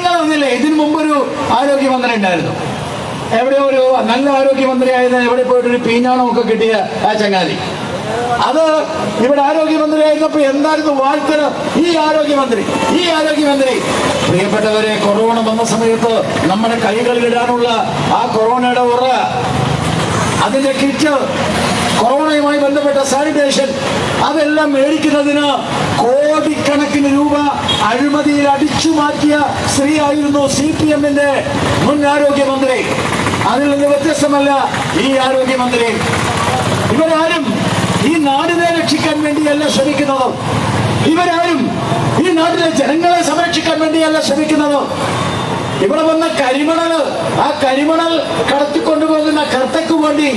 നിങ്ങൾ വന്നില്ലേ? ഇതിനു മുമ്പ് ഒരു ആരോഗ്യമന്ത്രി ഉണ്ടായിരുന്നു എവിടെ ഒരു നല്ല ആരോഗ്യമന്ത്രിയായത് എവിടെ പോയിട്ട് ഒരു പീഞ്ഞാണമൊക്കെ കിട്ടിയ ആ ചങ്ങാതി. അത് ഇവിടെ ആരോഗ്യമന്ത്രിയായിരുന്നപ്പോ എന്തായിരുന്നു വാഴ്ത്തൽ ഈ ആരോഗ്യമന്ത്രി ഈ ആരോഗ്യമന്ത്രി. പ്രിയപ്പെട്ടവരെ കൊറോണ വന്ന സമയത്ത് നമ്മുടെ കൈകളിൽ ഇടാനുള്ള ആ കൊറോണയുടെ ഉറ അതിന്റെ കിറ്റ് കൊറോണയുമായി ബന്ധപ്പെട്ട സാനിറ്റേഷൻ അതെല്ലാം മേടിക്കുന്നതിന് കോടിക്കണക്കിന് രൂപ അഴിമതിയിൽ അടിച്ചു മാറ്റിയ സ്ത്രീ ആയിരുന്നു സി പി എമ്മിന്റെ മുൻ ആരോഗ്യമന്ത്രി. അതിൽ നിന്ന് വ്യത്യസ്തമല്ല ഈ ആരോഗ്യമന്ത്രി. ഇവരാരും ഈ നാടിനെ രക്ഷിക്കാൻ വേണ്ടിയല്ല ശ്രമിക്കുന്നത്. ഇവരാരും ഈ നാട്ടിലെ ജനങ്ങളെ സംരക്ഷിക്കാൻ വേണ്ടിയല്ല ശ്രമിക്കുന്നത്. ഇവിടെ വന്ന കരിമണൽ ആ കരിമണൽ കടത്തിക്കൊണ്ടുപോകുന്ന കർത്തക്ക് വേണ്ടി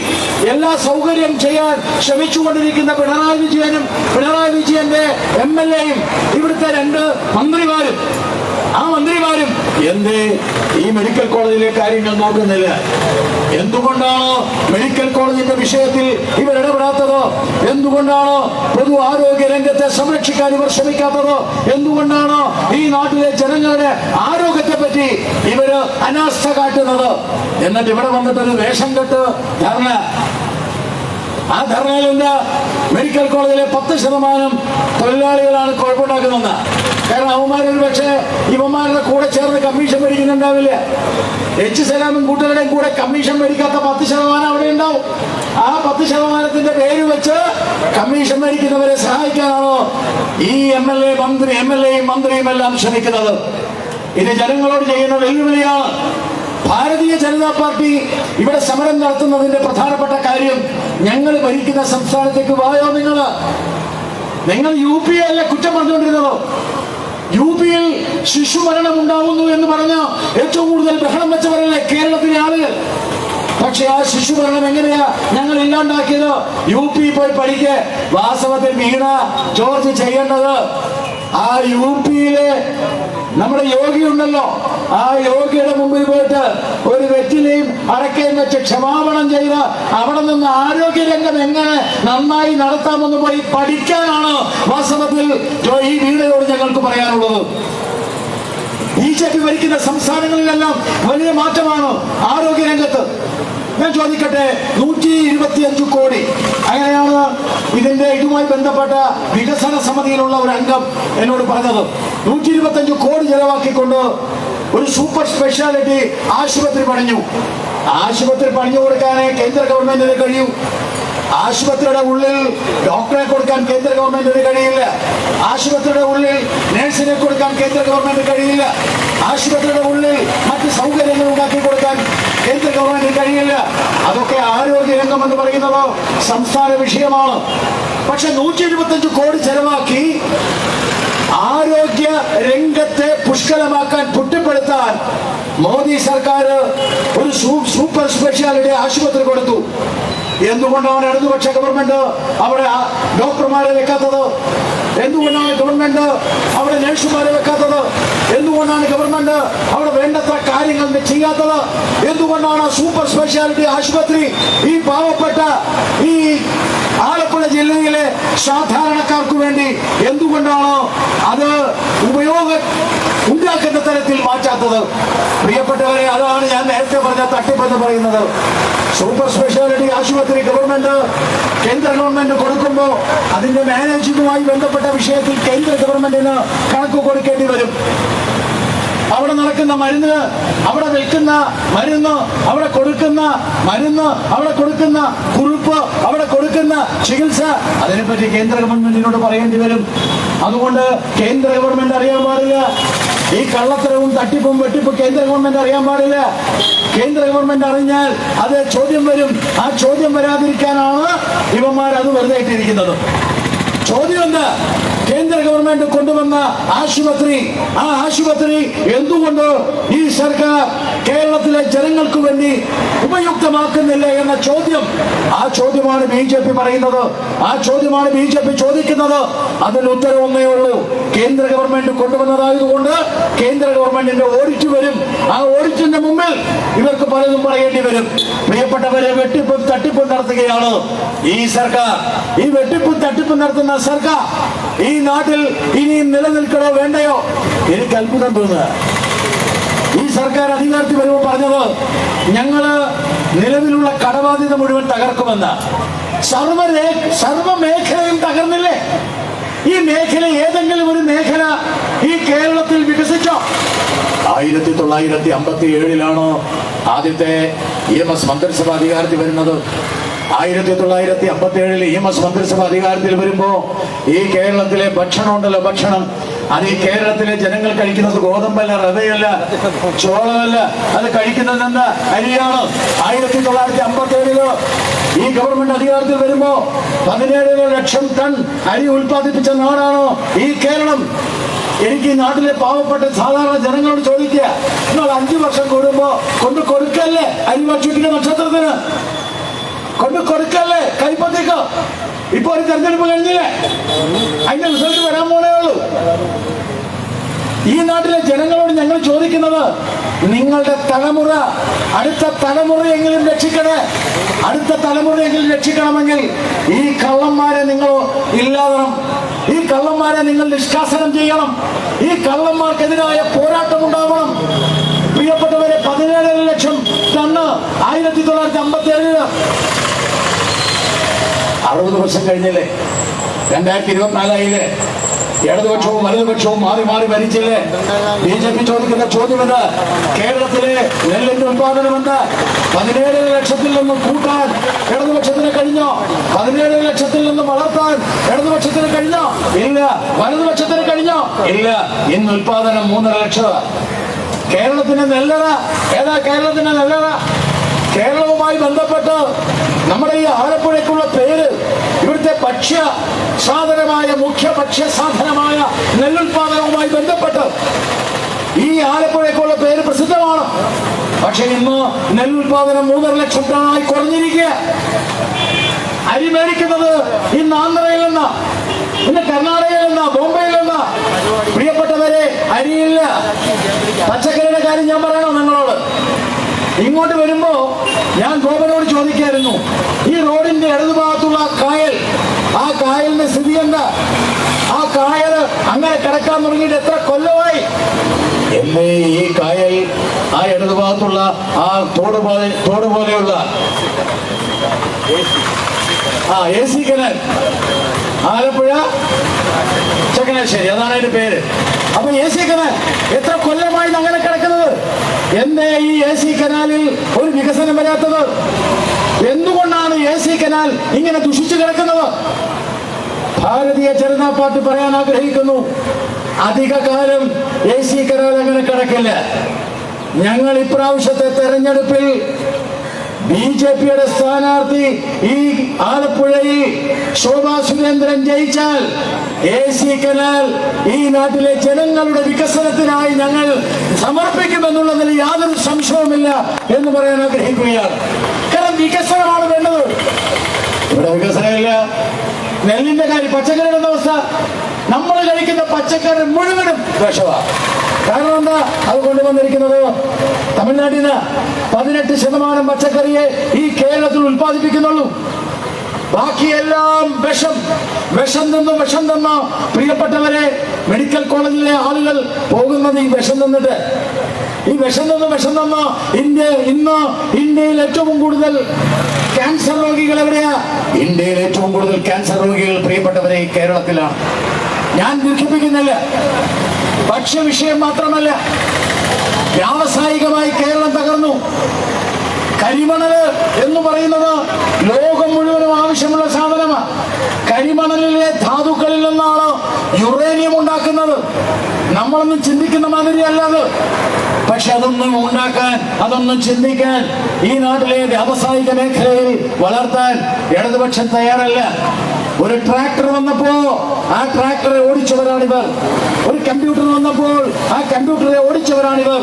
എല്ലാ സൗകര്യം ചെയ്യാൻ ശ്രമിച്ചുകൊണ്ടിരിക്കുന്ന പിണറായി വിജയനും പിണറായി വിജയന്റെ എം എൽ എയും ഇവിടുത്തെ രണ്ട് മന്ത്രിമാരും ആ മന്ത്രിമാരും എന്തേ ഈ മെഡിക്കൽ കോളേജിലെ കാര്യങ്ങൾ നോക്കുന്നില്ല? എന്തുകൊണ്ടാണോ മെഡിക്കൽ കോളേജിന്റെ വിഷയത്തിൽ ഇവർ ഇടപെടാത്തതോ? എന്തുകൊണ്ടാണോ പൊതു ആരോഗ്യ രംഗത്തെ സംരക്ഷിക്കാൻ ഇവർ ശ്രമിക്കാത്തതോ? എന്തുകൊണ്ടാണോ ഈ നാട്ടിലെ ജനങ്ങളുടെ ആരോഗ്യത്തെ പറ്റി ഇവർ അനാസ്ഥ കാട്ടുന്നത്? എന്നിട്ട് ഇവിടെ വന്നിട്ടൊരു വേഷം കെട്ട് ധർണ ആ ധർണയിൽ മെഡിക്കൽ കോളേജിലെ പത്ത് ശതമാനം തൊഴിലാളികളാണ് കുഴപ്പമുണ്ടാക്കുന്നത് കാരണം അവന്മാരൊരു പക്ഷേ ഇവന്മാരുടെ കൂടെ ചേർന്ന് കമ്മീഷൻ മേടിക്കുന്നുണ്ടാവില്ല. എച്ച് സലാമും കൂട്ടുകാരുടെയും കൂടെ കമ്മീഷൻ മേടിക്കാത്ത പത്ത് ശതമാനം അവിടെ ഉണ്ടാവും. ആ പത്ത് ശതമാനത്തിന്റെ പേര് വെച്ച് കമ്മീഷൻ മേടിക്കുന്നവരെ സഹായിക്കാനാണോ ഈ എം എൽ എ മന്ത്രി എം എൽ എയും മന്ത്രിയും എല്ലാം ശ്രമിക്കുന്നത്. ഇത് ജനങ്ങളോട് ചെയ്യുന്ന വെല്ലുവിളിയാണ്. ഭാരതീയ ജനതാ പാർട്ടി ഇവിടെ സമരം നടത്തുന്നതിന്റെ പ്രധാനപ്പെട്ട കാര്യം ഞങ്ങൾ ഭരിക്കുന്ന സംസ്ഥാനത്തേക്ക് വായോ നിങ്ങൾ? നിങ്ങൾ യു പി അല്ല കുറ്റം പറഞ്ഞുകൊണ്ടിരുന്നത്. യു പിയിൽ ശിശുമരണം ഉണ്ടാവുന്നു എന്ന് പറഞ്ഞ ഏറ്റവും കൂടുതൽ ബഹളം വെച്ചവരല്ലേ കേരളത്തിലെ ആളുകൾ? പക്ഷെ ആ ശിശുമരണം എങ്ങനെയാ ഞങ്ങൾ ഇല്ലാണ്ടാക്കിയത്? യു പി പോയി പഠിക്ക്. വാസ്തവത്തിൽ വീണ ജോർജ് ചെയ്യേണ്ടത് ആ യു പിയിലെ നമ്മുടെ യോഗി ഉണ്ടല്ലോ. ആ യോഗിയുടെ മുമ്പിൽ പോയിട്ട് ഒരു വെറ്റിലെയും അടക്കയും വെച്ച് ക്ഷമാപണം ചെയ്ത് അവിടെ നിന്ന് ആരോഗ്യരംഗം എങ്ങനെ നന്നായി നടത്താമെന്ന് പോയി പഠിക്കാനാണ് വാസ്തവത്തിൽ ഈ വീടിനോട് ഞങ്ങൾക്ക് പറയാനുള്ളത്. ബി ജെ പി ഭരിക്കുന്ന സംസ്ഥാനങ്ങളിലെല്ലാം വലിയ മാറ്റമാണ് ആരോഗ്യരംഗത്ത്. ഞാൻ ചോദിക്കട്ടെ നൂറ്റി ഇരുപത്തിയഞ്ച് കോടി. അങ്ങനെയാണ് ഇതിന്റെ ഇതുമായി ബന്ധപ്പെട്ട വികസന സമിതിയിലുള്ള ഒരു അംഗം എന്നോട് പറഞ്ഞത്. നൂറ്റി ഇരുപത്തിയഞ്ച് കോടി ചെലവാക്കിക്കൊണ്ട് ഒരു സൂപ്പർ സ്പെഷ്യാലിറ്റി ആശുപത്രി പണിഞ്ഞു. ആശുപത്രി പണിഞ്ഞു കൊടുക്കാനേ കേന്ദ്ര ഗവൺമെന്റിന് കഴിയൂ. ആശുപത്രിയുടെ ഉള്ളിൽ ഡോക്ടറെ കൊടുക്കാൻ കേന്ദ്ര ഗവൺമെന്റിന് കഴിയില്ല. ആശുപത്രിയുടെ ഉള്ളിൽ നഴ്സിനെ കൊടുക്കാൻ കേന്ദ്ര ഗവൺമെന്റ് കഴിയില്ല. ആശുപത്രിയുടെ ഉള്ളിൽ മറ്റ് സൗകര്യങ്ങൾ ഉണ്ടാക്കി കൊടുക്കാൻ കേന്ദ്ര ഗവൺമെന്റിന് കഴിയില്ല. അതൊക്കെ ആരോഗ്യ രംഗം എന്ന് പറയുന്നത് സംസ്ഥാന വിഷയമാണ്. പക്ഷെ നൂറ്റി എഴുപത്തഞ്ച് കോടി ചെലവാക്കി പുഷ്കലമാക്കാൻ പൊട്ടിപ്പെടുത്താൻ മോദി സർക്കാർ ഒരു സൂപ്പർ സ്പെഷ്യാലിറ്റി ആശുപത്രി കൊടുത്തു. എന്തുകൊണ്ടാണ് ഇടതുപക്ഷ ഗവൺമെന്റ് അവിടെ ഡോക്ടർമാരെ വെക്കാത്തത്? എന്തുകൊണ്ടാണ് ഗവൺമെന്റ് അവിടെ നഴ്സുമാരെ വെക്കാത്തത്? എന്തുകൊണ്ടാണ് ഗവൺമെന്റ് അവിടെ വേണ്ടത്ര കാര്യങ്ങൾ ചെയ്യാത്തത്? എന്തുകൊണ്ടാണ് സൂപ്പർ സ്പെഷ്യാലിറ്റി ആശുപത്രി ഈ പാവപ്പെട്ട ഈ ആലപ്പുഴ ജില്ലയിലെ സാധാരണക്കാർക്ക് വേണ്ടി? എന്തുകൊണ്ടാണ് അത് ഉപയോഗ ഉണ്ടാക്കുന്ന തരത്തിൽ മാറ്റാത്തത്. പ്രിയപ്പെട്ടവരെ അതാണ് ഞാൻ നേരത്തെ പറഞ്ഞ തട്ടിപ്പെന്ന് പറയുന്നത്. സൂപ്പർ സ്പെഷ്യാലിറ്റി ആശുപത്രി ഗവൺമെന്റ് കേന്ദ്ര ഗവൺമെന്റ് കൊടുക്കുമ്പോൾ അതിന്റെ മാനേജിങ്ങുമായി ബന്ധപ്പെട്ട വിഷയത്തിൽ കേന്ദ്ര ഗവൺമെന്റിന് കണക്ക് കൊടുക്കേണ്ടി വരും. അവിടെ നടക്കുന്ന മരുന്ന് അവിടെ വിൽക്കുന്ന മരുന്ന് അവിടെ കൊടുക്കുന്ന മരുന്ന് അവിടെ കൊടുക്കുന്ന കുറിപ്പ് അവിടെ കൊടുക്കുന്ന ചികിത്സ അതിനെപ്പറ്റി കേന്ദ്ര ഗവൺമെന്റിനോട് പറയേണ്ടി വരും. അതുകൊണ്ട് കേന്ദ്ര ഗവൺമെന്റ് അറിയാൻ പാടില്ല. ഈ കള്ളത്തരവും തട്ടിപ്പും വെട്ടിപ്പും കേന്ദ്ര ഗവൺമെന്റ് അറിയാൻ പാടില്ല. കേന്ദ്ര ഗവൺമെന്റ് അറിഞ്ഞാൽ അത് ചോദ്യം വരും. ആ ചോദ്യം വരാതിരിക്കാനാണ് ഇവന്മാർ അത് വെറുതെ ഇട്ടിരിക്കുന്നത്. ചോദ്യം എന്താ? കേന്ദ്ര ഗവൺമെന്റ് കൊണ്ടുവന്ന ആശുപത്രി. ആ ആശുപത്രി എന്തുകൊണ്ട് ഈ സർക്കാർ കേരളത്തിലെ ജനങ്ങൾക്ക് വേണ്ടി ഉപയുക്തമാക്കുന്നില്ല എന്ന ചോദ്യം? ആ ചോദ്യമാണ് ബി ജെ പി പറയുന്നത്. ആ ചോദ്യമാണ് ബി ജെ പി ചോദിക്കുന്നത്. അതിന് ഉത്തരവൊന്നേ ഉള്ളൂ. കേന്ദ്ര ഗവൺമെന്റ് കൊണ്ടുവന്നതായതുകൊണ്ട് കേന്ദ്ര ഗവൺമെന്റിന്റെ ഓഡിറ്റ് വരും. ആ ഓഡിറ്റിന്റെ മുമ്പിൽ ഇവർക്ക് പലതും പറയേണ്ടി വരും. പ്രിയപ്പെട്ടവരെ വെട്ടിപ്പും തട്ടിപ്പും നടത്തുകയാണ് ഈ സർക്കാർ. ഈ വെട്ടിപ്പും തട്ടിപ്പും നടത്തുന്ന സർക്കാർ ഈ നാട്ടിൽ ഇനിയും നിലനിൽക്കണോ വേണ്ടയോ? എനിക്ക് അത്ഭുതം തോന്നുക. ഈ സർക്കാർ അധികാരത്തിൽ വരുമ്പോൾ പറഞ്ഞത് ഞങ്ങൾ നിലവിലുള്ള കടബാധ്യത മുഴുവൻ തകർക്കുമെന്ന്. സർവരേ സർവ മേഖലയും തകർന്നില്ലേ? ഈ മേഖല ഏതെങ്കിലും ഒരു മേഖല ഈ കേരളത്തിൽ വികസിച്ചോ? ആയിരത്തി തൊള്ളായിരത്തി അമ്പത്തി ഏഴിലാണോ ആദ്യത്തെ ഇ എം എസ് മന്ത്രിസഭ അധികാരത്തിൽ വരുന്നത്? ആയിരത്തി തൊള്ളായിരത്തി അമ്പത്തി ഏഴിൽ ഇ എസ് മന്ത്രിസഭ അധികാരത്തിൽ വരുമ്പോ ഈ കേരളത്തിലെ ഭക്ഷണം ഉണ്ടല്ലോ ഭക്ഷണം. അത് ഈ കേരളത്തിലെ ജനങ്ങൾ കഴിക്കുന്നത് ഗോതമ്പല്ല റവയല്ല ചോളമല്ല അത് കഴിക്കുന്നത് എന്താ? അരിയാണ്. ആയിരത്തി തൊള്ളായിരത്തി അമ്പത്തി ഏഴിലോ ഈ ഗവൺമെന്റ് അധികാരത്തിൽ വരുമ്പോ പതിനേഴര ലക്ഷം ടൺ അരി ഉൽപ്പാദിപ്പിച്ച നാടാണോ ഈ കേരളം. എനിക്ക് ഈ നാട്ടിലെ പാവപ്പെട്ട സാധാരണ ജനങ്ങളോട് ചോദിക്കുക നിങ്ങൾ അഞ്ചു വർഷം കൂടുമ്പോ കൊണ്ട് കൊടുക്കല്ലേ അരി ഭക്ഷിക്കുന്ന നക്ഷത്രത്തിന്? കൊണ്ട് കൊടുക്കല്ലേ? കൈപ്പത്തിക്കോ ഇപ്പൊ ഒരു തെരഞ്ഞെടുപ്പ് കഴിഞ്ഞില്ലേ? അതിന്റെ റിസൾട്ട് വരാൻ പോണേ ഉള്ളൂ. ഈ നാട്ടിലെ ജനങ്ങളോട് ഞങ്ങൾ ചോദിക്കുന്നത് നിങ്ങളുടെ തലമുറ അടുത്ത തലമുറയെങ്കിലും രക്ഷിക്കണേ. അടുത്ത തലമുറയെങ്കിലും രക്ഷിക്കണമെങ്കിൽ ഈ കള്ളന്മാരെ നിങ്ങൾ ഇല്ലാതണം ഈ കള്ളന്മാരെ നിങ്ങൾ നിഷ്കാസനം ചെയ്യണം. ഈ കള്ളന്മാർക്കെതിരായ പോരാട്ടം ഉണ്ടാവണം. പ്രിയപ്പെട്ടവരെ പതിനേഴര ലക്ഷം ടണ്ണ് ആയിരത്തി തൊള്ളായിരത്തി അമ്പത്തി ഏഴിൽ അറുപത് വർഷം കഴിഞ്ഞില്ലേ? രണ്ടായിരത്തി ഇരുപത്തിനാലായില്ലേ ഇടതുപക്ഷവും വലതുപക്ഷവും മാറി മാറി ഭരിച്ചില്ലേ? ബി ജെ പി ചോദിക്കുന്ന ചോദ്യമെന്ന് കേരളത്തിലെ നെല്ലിന്റെ ഉത്പാദനം പതിനേഴ് ലക്ഷത്തിൽ നിന്നും കൂട്ടാൻ ഇടതുപക്ഷത്തിന് കഴിഞ്ഞോ? പതിനേഴ് ലക്ഷത്തിൽ നിന്നും വളർത്താൻ ഇടതുപക്ഷത്തിന് കഴിഞ്ഞോ? ഇല്ല. വലതുപക്ഷത്തിന് കഴിഞ്ഞോ? ഇല്ല. ഇന്ന് ഉത്പാദനം മൂന്നര ലക്ഷം. കേരളത്തിന്റെ നെല്ലറ. ഏതാ കേരളത്തിന്റെ നെല്ലറ? കേരളവുമായി ബന്ധപ്പെട്ട് നമ്മുടെ ഈ ആലപ്പുഴയ്ക്കുള്ള പേര് ഇവിടുത്തെ ഭക്ഷ്യ സാധനമായ മുഖ്യ ഭക്ഷ്യ സാധനമായ നെല്ലുൽപാദനവുമായി ബന്ധപ്പെട്ട് ഈ ആലപ്പുഴയ്ക്കുള്ള പേര് പ്രസിദ്ധമാണ്. പക്ഷെ ഇന്ന് നെല്ലുൽപാദനം മൂന്നര ലക്ഷം ടണായി കുറഞ്ഞിരിക്കുക അരി മേടിക്കുന്നത് ഇന്ന് ആന്ധ്രയിൽ നിന്ന്. ഇന്ന് കർണാടകയിൽ നിന്ന് ബോംബെയിൽ നിന്ന്. പ്രിയപ്പെട്ടവരെ അരിയില്ല. പച്ചക്കറിയുടെ കാര്യം ഞാൻ പറയണോ നിങ്ങളോട്? ഇങ്ങോട്ട് വരുമ്പോ ഞാൻ ഗോപനോട് ചോദിക്കായിരുന്നു ഈ റോഡിന്റെ ഇടതുഭാഗത്തുള്ള കായൽ ആ കായലിന്റെ സ്ഥിതി എന്താ? ആ കായൽ അങ്ങനെ കിടക്കാൻ തുടങ്ങിയിട്ട് എത്ര കൊല്ലമായി? എന്നേ ഈ കായൽ ആ ഇടതുഭാഗത്തുള്ള ആ തോട് പോലെ തോട് പോലെയുള്ള ആ A C canal Alappuzha Changanassery അതാണ് അതിന്റെ പേര്. അപ്പൊ എ സി കനാൽ എത്ര കൊല്ലമായി അങ്ങനെ കിടക്കുന്നത്? എന്തേ ഈ എ സി കനാലിൽ ഒരു വികസനം വരാത്തത്? എന്തുകൊണ്ടാണ് എ സി കനാൽ ഇങ്ങനെ ദുഷിച്ചു കിടക്കുന്നത്? ഭാരതീയ ജനതാ പാർട്ടി പറയാൻ ആഗ്രഹിക്കുന്നു അധിക കാലം എ സി കനാൽ അങ്ങനെ കിടക്കില്ല. ഞങ്ങൾ ഇപ്രാവശ്യത്തെ തെരഞ്ഞെടുപ്പിൽ ബി ജെ പിയുടെ സ്ഥാനാർത്ഥി ഈ ആലപ്പുഴയിൽ ശോഭാ സുരേന്ദ്രൻ ജയിച്ചാൽ എ സി കനാൽ ഈ നാട്ടിലെ ജനങ്ങളുടെ വികസനത്തിനായി ഞങ്ങൾ സമർപ്പിക്കുമെന്നുള്ളതിൽ യാതൊരു സംശയവുമില്ല എന്ന് പറയാൻ ആഗ്രഹിക്കുകയാണ്. കാരണം വികസനമാണ് വേണ്ടത്. ഇവിടെ വികസനമില്ല. നെല്ലിന്റെ കാര്യം പച്ചക്കറിയുടെ അവസ്ഥ. നമ്മൾ കഴിക്കുന്ന പച്ചക്കറി മുഴുവനും വിഷമാണ് കാരണം എന്താ? അത് കൊണ്ടുവന്നിരിക്കുന്നത് തമിഴ്നാട്ടിൽ നിന്ന് പതിനെട്ട് ശതമാനം പച്ചക്കറിയെ ഈ കേരളത്തിൽ ഉൽപ്പാദിപ്പിക്കുന്നുള്ളൂ. ബാക്കിയെല്ലാം വിഷം. വിഷം തിന്ന് വിഷം തിന്ന് പ്രിയപ്പെട്ടവരെ മെഡിക്കൽ കോളേജിലെ ആളുകൾ പോകുന്നത് ഈ വിഷം തിന്നിട്ട്. ഈ വിഷം നിന്ന് വിഷം തന്ന ഇന്ത്യ ഇന്ന് ഇന്ത്യയിൽ ഏറ്റവും കൂടുതൽ ക്യാൻസർ രോഗികൾ എവിടെയാ? ഇന്ത്യയിൽ ഏറ്റവും കൂടുതൽ ക്യാൻസർ രോഗികൾ പ്രിയപ്പെട്ടവരെ കേരളത്തിലാണ്. ഞാൻ ദുഃഖിപ്പിക്കുന്നില്ല. ഭക്ഷ്യ വിഷയം മാത്രമല്ല വ്യാവസായികമായി കേരളം തകർന്നു. കരിമണൽ എന്ന് പറയുന്നത് ലോകം മുഴുവനും ആവശ്യമുള്ള സാധനമാണ് നിന്നാണ് യുറേനിയം ഉണ്ടാക്കുന്നത്. നമ്മളൊന്നും ചിന്തിക്കുന്ന മാതിരിയല്ല അത്. പക്ഷെ അതൊന്നും ഉണ്ടാക്കാൻ അതൊന്നും ചിന്തിക്കാൻ ഈ നാട്ടിലെ വ്യാവസായിക മേഖലയിൽ വളർത്താൻ ഇടതുപക്ഷം തയ്യാറല്ല. ഒരു ട്രാക്ടർ വന്നപ്പോ ആ ട്രാക്ടറെ ഓടിച്ചവരാണിവർ ഒരു കമ്പ്യൂട്ടർ വന്നപ്പോൾ ആ കമ്പ്യൂട്ടറെ ഓടിച്ചവരാണിവർ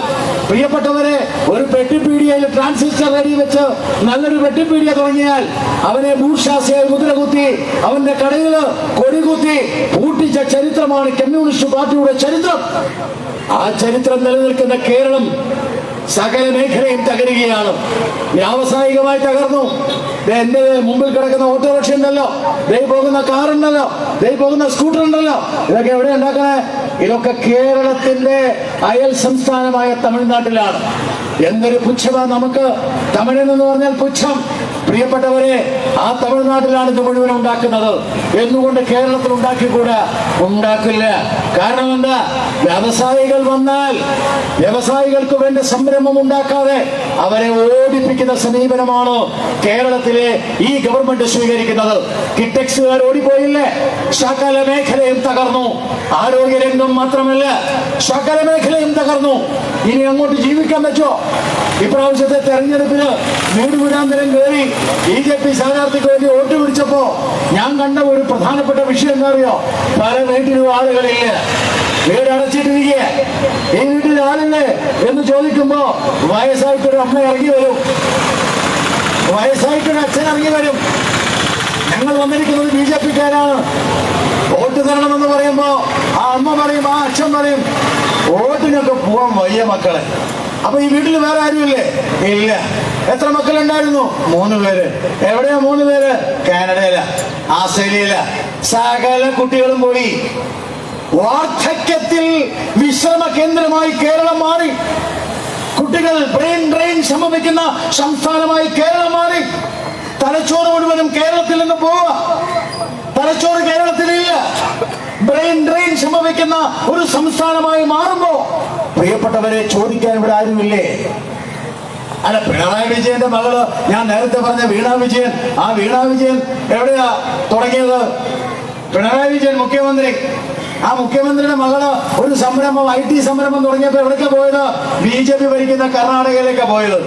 പ്രിയപ്പെട്ടവരെ ഒരു പെട്ടിപ്പീഡിയയിൽ ട്രാൻസിസ്റ്റർ റെഡി വെച്ച് നല്ലൊരു പെട്ടിപ്പീഡിയ തുടങ്ങിയാൽ അവനെ ഭൂഷാസിയായി മുദ്ര കുത്തി അവന്റെ കടയിൽ കൊടികുത്തി പൂട്ടിച്ച ചരിത്രമാണ് കമ്മ്യൂണിസ്റ്റ് പാർട്ടിയുടെ ചരിത്രം. ആ ചരിത്രം നിലനിൽക്കുന്ന കേരളം സകല മേഖലയും തകരുകയാണ്. വ്യാവസായികമായി തകർന്നു. എന്റെ മുമ്പിൽ കിടക്കുന്ന ഓട്ടോറിക്ഷ ഉണ്ടല്ലോ. ദേ പോകുന്ന കാറുണ്ടല്ലോ ദേ പോകുന്ന സ്കൂട്ടർ ഉണ്ടല്ലോ. ഇതൊക്കെ എവിടെ ഉണ്ടാക്കണേ? ഇതൊക്കെ കേരളത്തിന്റെ അയൽ സംസ്ഥാനമായ തമിഴ്നാട്ടിലാണ്. എന്തൊരു പുച്ഛമാ നമുക്ക്. തമിഴെന്ന് പറഞ്ഞാൽ പുച്ഛം. പ്രിയപ്പെട്ടവരെ ആ തമിഴ്നാട്ടിലാണ് ഇത് മുഴുവൻ ഉണ്ടാക്കുന്നത്. എന്നുകൊണ്ട് കേരളത്തിൽ ഉണ്ടാക്കിക്കൂടാ? ഉണ്ടാക്കില്ല. കാരണം എന്താ? വ്യവസായികൾ വന്നാൽ വ്യവസായികൾക്ക് വേണ്ടി സംരംഭം ഉണ്ടാക്കാതെ അവരെ ഓടിപ്പിക്കുന്ന സമീപനമാണ് കേരളത്തിലെ ഈ ഗവൺമെന്റ് സ്വീകരിക്കുന്നത്. കിറ്റക്സുകാർ ഓടിപ്പോയില്ലേ? സകല മേഖലയും തകർന്നു. ആരോഗ്യരംഗം മാത്രമല്ല സകല മേഖലയും തകർന്നു. ഇനി അങ്ങോട്ട് ജീവിക്കാൻ പറ്റോ ഇപ്രാവശ്യത്തെ തെരഞ്ഞെടുപ്പിന് വീട് വീടാന്തരം കയറി ബി ജെ പി സ്ഥാനാർത്ഥിക്ക് വേണ്ടി വോട്ട് പിടിച്ചപ്പോ ഞാൻ കണ്ട ഒരു പ്രധാനപ്പെട്ട വിഷയം എന്താ അറിയോ പല വീട്ടിലും ആളുകളില്ല? വീട് അടച്ചിട്ടിരിക്കുക ഈ വീട്ടിൽ ആളില്ലേ എന്ന് ചോദിക്കുമ്പോ വയസ്സായിട്ടൊരു അമ്മ ഇറങ്ങി വരും. വയസ്സായിട്ടൊരു അച്ഛൻ ഇറങ്ങി വരും. ഞങ്ങൾ വന്നിരിക്കുന്നത് ബി ജെ പിക്കാരാണ്. വോട്ട് തരണമെന്ന് പറയുമ്പോ ആ അമ്മ പറയും ആ അച്ഛൻ പറയും വോട്ടിനൊക്കെ പോവാൻ വയ്യ മക്കളെ. അപ്പൊ ഈ വീട്ടിൽ വേറെ ആരുമില്ലേ? ഇല്ല. എത്ര മക്കളുണ്ടായിരുന്നു? മൂന്ന് പേര് എവിടെയാ മൂന്ന് പേര് കാനഡയില ആസ്ട്രേലിയയില. സകല കുട്ടികളും പോയി വാർദ്ധക്യത്തിൽ വിശ്രമ കേന്ദ്രമായി കേരളം മാറി. കുട്ടികൾ ബ്രെയിൻ ഡ്രെയിൻ സംഭവിക്കുന്ന സംസ്ഥാനമായി കേരളം മാറി. തലച്ചോറ് മുഴുവനും കേരളത്തിൽ നിന്ന് പോവുക. തലച്ചോറ് കേരളത്തിലില്ല. ബ്രെയിൻ ഡ്രെയിൻ സംഭവിക്കുന്ന ഒരു സംസ്ഥാനമായി മാറുമ്പോ പ്രിയപ്പെട്ടവരെ ചോദിക്കാൻ ഇവിടെ ആരുമില്ലേ? അല്ല പിണറായി വിജയന്റെ മകൾ ഞാൻ നേരത്തെ പറഞ്ഞ വീണ വിജയൻ. ആ വീണ വിജയൻ എവിടെയാ തുടങ്ങിയത്? പിണറായി വിജയൻ മുഖ്യമന്ത്രി. ആ മുഖ്യമന്ത്രിയുടെ മകൾ ഒരു സംരംഭം ഐ ടി സംരംഭം തുടങ്ങിയപ്പോ എവിടേക്ക് പോയത്? ബി ജെ പി ഭരിക്കുന്ന കർണാടകയിലേക്ക് പോയത്.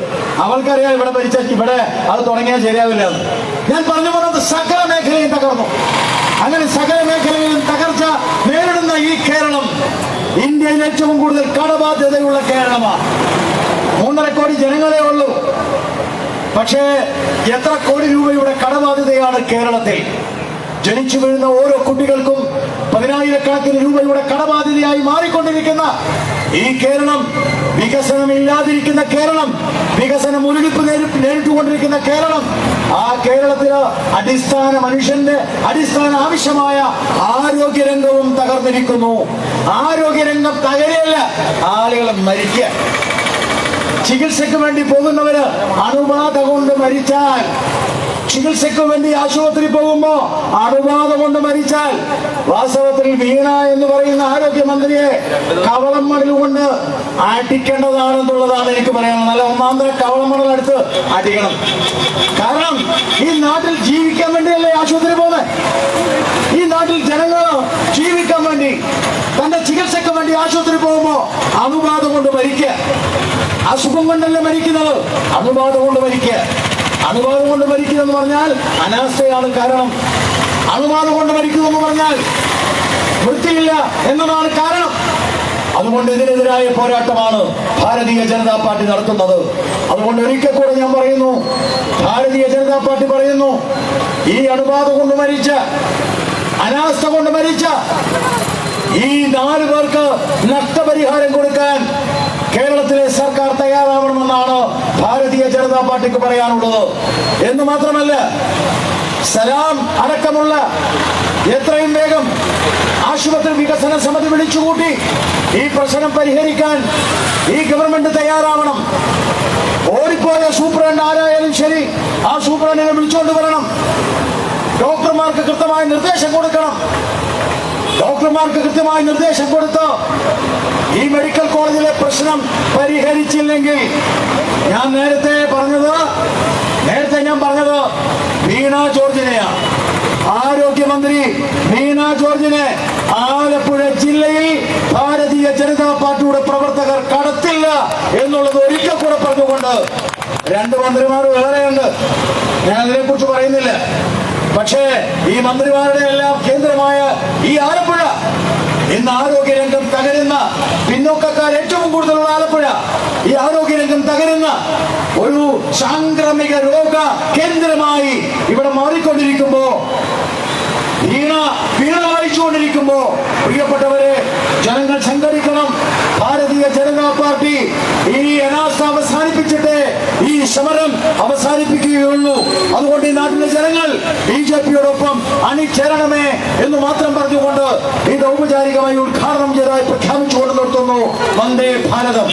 അവൾക്കറിയാം ഇവിടെ ഭരിച്ച ഇവിടെ അത് തുടങ്ങിയാൽ ശരിയാവില്ല ഞാൻ പറഞ്ഞു പറഞ്ഞത് സകല മേഖലയും തകർന്നു. അങ്ങനെ സകല മേഖലയിലും തകർച്ച നേരിടുന്ന ഈ കേരളം ഇന്ത്യയിൽ ഏറ്റവും കൂടുതൽ കടബാധ്യതയുള്ള കേരളമാണ് മൂന്നര കോടി ജനങ്ങളെ ഉള്ളൂ. പക്ഷേ എത്ര കോടി രൂപയുടെ കടബാധ്യതയാണ് കേരളത്തിൽ? ജനിച്ചു വീഴുന്ന ഓരോ കുട്ടികൾക്കും പതിനായിരക്കണക്കിന് രൂപയുടെ കടബാധ്യതയായി മാറിക്കൊണ്ടിരിക്കുന്ന ഈ കേരളം വികസനമില്ലാതിരിക്കുന്ന കേരളം വികസനം മുരടിപ്പ് നേരി- നേരിട്ടുകൊണ്ടിരിക്കുന്ന കേരളം ആ കേരളത്തിലെ അടിസ്ഥാന മനുഷ്യന്റെ അടിസ്ഥാന ആവശ്യമായ ആരോഗ്യരംഗവും തകർന്നിരിക്കുന്നു. ആരോഗ്യരംഗം തകരല്ല ആളുകൾ മരിക്കുക. ചികിത്സയ്ക്ക് വേണ്ടി പോകുന്നവര് അണുബാധ കൊണ്ട് മരിച്ചാൽ ചികിത്സയ്ക്ക് വേണ്ടി ആശുപത്രി പോകുമ്പോ അണുബാധ കൊണ്ട് മരിച്ചാൽ വാസ്തവത്തിൽ വീണ എന്ന് പറയുന്ന ആരോഗ്യമന്ത്രിയെ കവളം മണൽ കൊണ്ട് അടിക്കേണ്ടതാണെന്നുള്ളതാണ് എനിക്ക് പറയാനുള്ളത്. നല്ല ഒന്നാം തരം കവളം മണൽ എടുത്ത് അടിക്കണം. കാരണം ഈ നാട്ടിൽ ജീവിക്കാൻ വേണ്ടിയല്ലേ ആശുപത്രി പോകുന്നത് ഈ നാട്ടിൽ ജനങ്ങൾ ജീവിക്കാൻ വേണ്ടി തന്റെ ചികിത്സയ്ക്ക് വേണ്ടി ആശുപത്രി പോകുമ്പോ അണുബാധ കൊണ്ട് മരിക്കുക. അസുഖം കൊണ്ടല്ല മരിക്കുന്നത്? അണുബാധ കൊണ്ട് മരിക്കുക. അണുബാധ കൊണ്ട് മരിക്കുക എന്ന് പറഞ്ഞാൽ അനാസ്ഥയാണ് കാരണം. അണുബാധ കൊണ്ട് മരിക്കുക എന്ന് പറഞ്ഞാൽ വൃത്തിയില്ല എന്നതാണ് കാരണം. അതുകൊണ്ട് ഇതിനെതിരായ പോരാട്ടമാണ് ഭാരതീയ ജനതാ പാർട്ടി നടത്തുന്നത്. അതുകൊണ്ട് ഒരിക്കൽ കൂടെ ഞാൻ പറയുന്നു ഭാരതീയ ജനതാ പാർട്ടി പറയുന്നു ഈ അണുബാധ കൊണ്ട് മരിച്ച അനാസ്ഥ കൊണ്ട് മരിച്ച ഈ നാല് പേർക്ക് നഷ്ടപരിഹാരം കൊടുക്കാൻ കേരളത്തിലെ സർക്കാർ തയ്യാറാവണമെന്നാണ് ഭാരതീയ ജനതാ പാർട്ടിക്ക് പറയാനുള്ളത്. എന്ന് മാത്രമല്ല സലാം അടക്കമുള്ള എത്രയും വേഗം ആശുപത്രി വികസന സമിതി വിളിച്ചുകൂട്ടി ഈ പ്രശ്നം പരിഹരിക്കാൻ ഈ ഗവൺമെന്റ് തയ്യാറാവണം. ഓടിപ്പോയ സൂപ്രണ്ട് ആരായാലും ശരി ആ സൂപ്രണ്ടിനെ വിളിച്ചുകൊണ്ട് വരണം. ഡോക്ടർമാർക്ക് കൃത്യമായ നിർദ്ദേശം കൊടുക്കണം. ഡോക്ടർമാർക്ക് കൃത്യമായി നിർദ്ദേശം കൊടുത്ത് ഈ മെഡിക്കൽ കോളേജിലെ പ്രശ്നം പരിഹരിച്ചില്ലെങ്കിൽ ഞാൻ നേരത്തെ പറഞ്ഞത് നേരത്തെ ഞാൻ പറഞ്ഞത് വീണ ജോർജിനെയാണ് ആരോഗ്യമന്ത്രി വീണ ജോർജിനെ ആലപ്പുഴ ജില്ലയിൽ ഭാരതീയ ജനതാ പാർട്ടിയുടെ പ്രവർത്തകർ കടത്തില്ല എന്നുള്ളത് ഒരിക്കൽ കൂടെ പറഞ്ഞുകൊണ്ട് രണ്ട് മന്ത്രിമാർ വേറെയുണ്ട്. ഞാൻ അതിനെക്കുറിച്ച് പറയുന്നില്ല. പക്ഷേ ഈ മന്ത്രിമാരുടെ എല്ലാം കേന്ദ്രമായ ഈ ആലപ്പുഴ ഇന്ന് ആരോഗ്യരംഗം തകരുന്ന പിന്നോക്കക്കാർ ഏറ്റവും കൂടുതലുള്ള ആലപ്പുഴ ഈ ആരോഗ്യരംഗം തകരുന്ന ഒരു സാംക്രമിക രോഗ കേന്ദ്രമായി ഇവിടെ മാറിക്കൊണ്ടിരിക്കുമ്പോ വീണ വീണ വായിച്ചുകൊണ്ടിരിക്കുമ്പോ പ്രിയപ്പെട്ടവരെ ജനങ്ങൾ സംഘടിക്കണം ഭാരതീയ ജനതാ പാർട്ടി ഈ അനാസ്ഥ അവസാനിപ്പിച്ചിട്ട് ഈ സമരം അവസാനിപ്പിക്കുകയുള്ളൂ. അതുകൊണ്ട് ഈ നാട്ടിലെ ജനങ്ങൾ ബി ജെ പിയോടൊപ്പം അണിചേരണമേ എന്ന് മാത്രം പറഞ്ഞുകൊണ്ട് ഇത് ഔപചാരികമായി ഉദ്ഘാടനം ചെയ്തതായി പ്രഖ്യാപിച്ചുകൊണ്ട് നിർത്തുന്നു. വന്ദേ ഭാരതം.